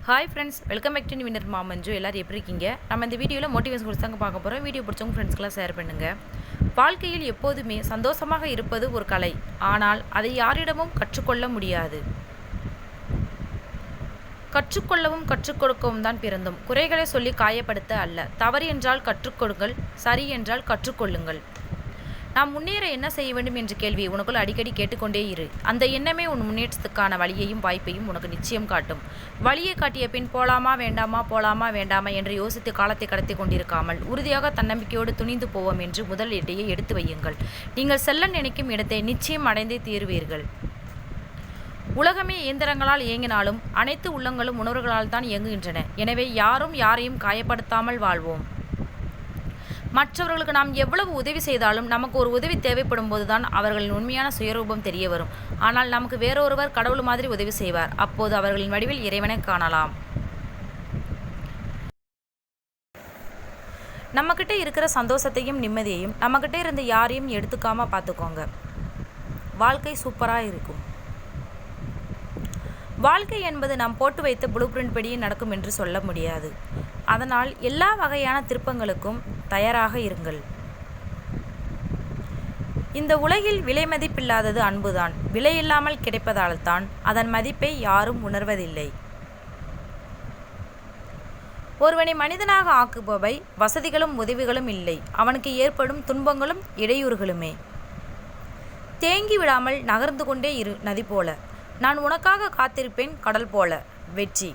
Hi friends welcome back to வினர் மாமஞ்சு எல்லோரும் எப்படி இருக்கீங்க? நம்ம இந்த வீடியோவில் மோட்டிவேஷன் கொடுத்து தாங்க பார்க்க போகிறோம் வீடியோ பிடிச்சவங்க ஃப்ரெண்ட்ஸ்க்கெலாம் ஷேர் பண்ணுங்கள் வாழ்க்கையில் எப்போதுமே சந்தோஷமாக இருப்பது ஒரு கலை. ஆனால் அதை யாரிடமும் கற்றுக்கொள்ள முடியாது. கற்றுக்கொள்ளவும் கற்றுக் கொடுக்கவும் தான் பிறந்தோம். குறைகளை சொல்லி காயப்படுத்த அல்ல. தவறு என்றால் கற்றுக்கொடுங்கள் சரி என்றால் கற்றுக்கொள்ளுங்கள். நாம் முன்னேற என்ன செய்ய வேண்டும் என்ற கேள்வியை உனக்குள் அடிக்கடி கேட்டுக்கொண்டே இரு. அந்த எண்ணமே உன் முன்னேற்றத்துக்கான வழியையும் வாய்ப்பையும் உனக்கு நிச்சயம் காட்டும். வழியை காட்டிய பின் போலாமா வேண்டாமா போலாமா வேண்டாமா என்று யோசித்து காலத்தை கடத்தி கொண்டிருக்காமல் உறுதியாக தன்னம்பிக்கையோடு துணிந்து போவோம் என்று முதல் இடையே எடுத்து வையுங்கள். நீங்கள் செல்ல நினைக்கும் இடத்தை நிச்சயம் அடைந்தே தீருவீர்கள். உலகமே இயந்திரங்களால் இயங்கினாலும் அனைத்து உள்ளங்களும் உணர்வுகளால் தான் இயங்குகின்றன. எனவே யாரும் யாரையும் காயப்படுத்தாமல் வாழ்வோம். மற்றவர்களுக்கு நாம் எவ்வளவு உதவி செய்தாலும் நமக்கு ஒரு உதவி தேவைப்படும் போதுதான் அவர்களின் உண்மையான சுயரூபம் தெரிய வரும். ஆனால் நமக்கு வேறொருவர் கடவுள் மாதிரி உதவி செய்வார். அப்போது அவர்களின் வடிவில் இறைவனை காணலாம். நம்மக்கிட்ட இருக்கிற சந்தோஷத்தையும் நிம்மதியையும் நம்மக்கிட்ட இருந்து யாரையும் எடுத்துக்காம பார்த்துக்கோங்க. வாழ்க்கை சூப்பராக இருக்கும். வாழ்க்கை என்பது நாம் போட்டு வைத்த ப்ளூ பிரிண்ட் படியே நடக்கும் என்று சொல்ல முடியாது. அதனால் எல்லா வகையான திருப்பங்களுக்கும் தயாராக இருங்கள். இந்த உலகில் விலை மதிப்பில்லாதது அன்புதான். விலையில்லாமல் கிடைப்பதால் தான் அதன் மதிப்பை யாரும் உணர்வதில்லை. ஒருவனை மனிதனாக ஆக்குபவை வசதிகளும் உதவிகளும் இல்லை. அவனுக்கு ஏற்படும் துன்பங்களும் இடையூறுகளுமே. தேங்கி விடாமல் நகர்ந்து கொண்டே இரு நதி போல. நான் உனக்காக காத்திருப்பேன் கடல் போல. வெற்றி.